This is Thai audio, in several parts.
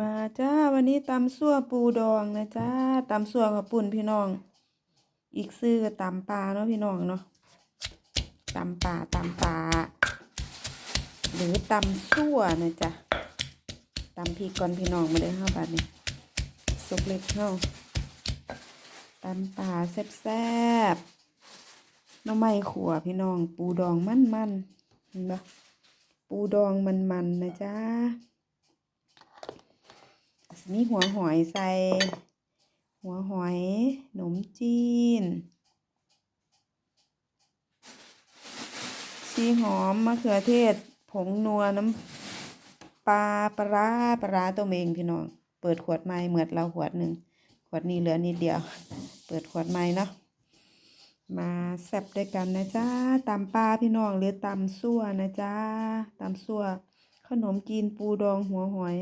มาจ้าวันนี้ตำซั่วปูดองนะจ้าตำซั่วกับปุ่นพี่น้อง อีกซื้อก็ตำปลาเนาะพี่น้องเนาะตำปลาตำปลาหรือตำซั่วนะจ๊ะตำพริกก่อนพี่น้องมาเลยห้าบาทนี่สุกเล็กเข้าตำปลาแซ่บๆหน้ำไม้ขัวพี่น้อง ปูดองมันๆเห็นปะปูดองมันๆนะจ้า มีหัวหอยใส่ หัวหอยหนมจีนชีหอมมะเขือเทศ ผงนัวน้ำปลาปลาปลาร้าตัวเองพี่น้อง เปิดขวดใหม่เหมือดเราขวดหนึ่งขวดนี้เหลือนิดเดียว เปิดขวดใหม่เนาะมาแซบด้วยกันนะจ้าตำปลาพี่น้องหรือตำซั่วนะจ้าตำซั่วขนมจีนปูดองหัวหอย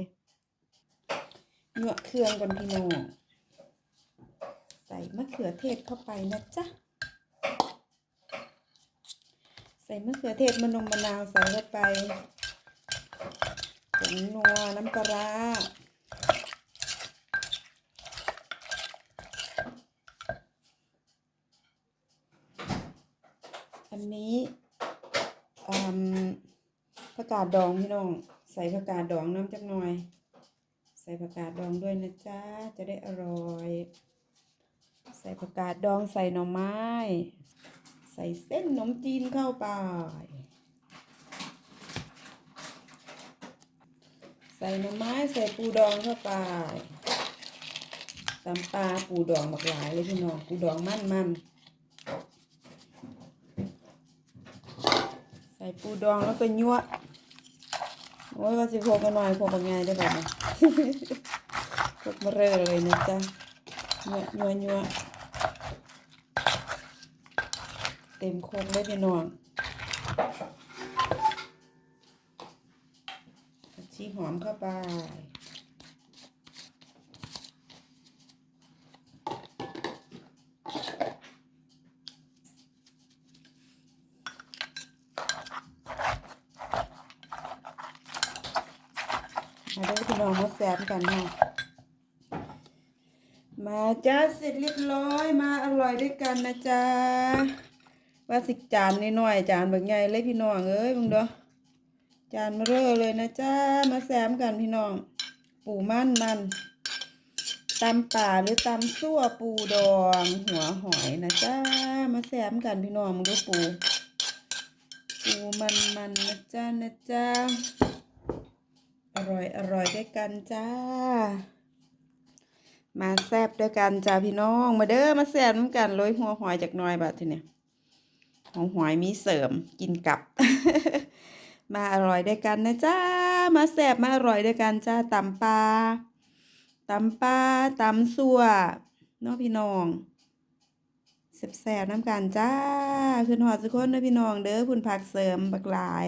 เหยวกเครื่องก่อนพี่น้อง ใส่มะเขือเทศเข้าไปนะจ๊ะ ใส่มะเขือเทศมะนงมะนาวใส่เข้าไปผงนัวน้ำปลาอันนี้ผักกาดดองพี่น้อง ใส่ผักกาดดองน้ำจักหน่อย ส่ผักกาดดองด้วยนะจ๊ะ จะได้อร่อย ใส่ผักกาดดองใส่หน่อไม้ ใส่เส้นขนมจีนเข้าไป ใส่หน่อไม้ใส่ปูดองเข้าไปตำปลาปูดองหลากหลายเลยพี่น้องปูดองมันมันๆใส่ปูดองแล้วก็ยั่ว โอ้ยว่าสิโคกันหน่อยโคกันง่ายได้แบบนี้พวกมาเร่อเลยนะจ๊ะยัวยัวยัวเต็มโคกได้พี่น้องชีหอมเข้าไป มาได้พี่น้องมาแซมกันเนาะมาจ้าเสร็จเรียบร้อยมาอร่อยด้วยกันนะจ๊ะว่าสิจานนิดหน่อยๆจานแบบใหญ่เลยพี่น้องเอ้ยมึงเด้อจานมาเร่อเลยนะจ๊ะมาแซมกันพี่น้อง ปูมันมันตำป่าหรือตำซั่วปูดองหัวหอยนะจ๊ะมาแซมกันพี่น้องมึงดูปูปูมันมันนะจ๊ะนะจ๊ะอ ร่อยอร่อยด้วยกันจ้า มาแซบด้วยกันจ้าพี่น้อง มาเด้อมาแซบน้ำกันโรยหัวหอยจากหน้อยบาทีเนี่ยหัวหอยมีเสริมกินกับ มาอร่อยด้วยกันนะจ้า มาแซบมาอร่อยด้วยกันจ้าตำปลาตำปลาตำสัวเน้องพี่น้องแซบๆน้ำกันจ้า ขึ้นหอดสุกคนเด้อพี่น้องเด้อพุ่นผักเสริมบักหลาย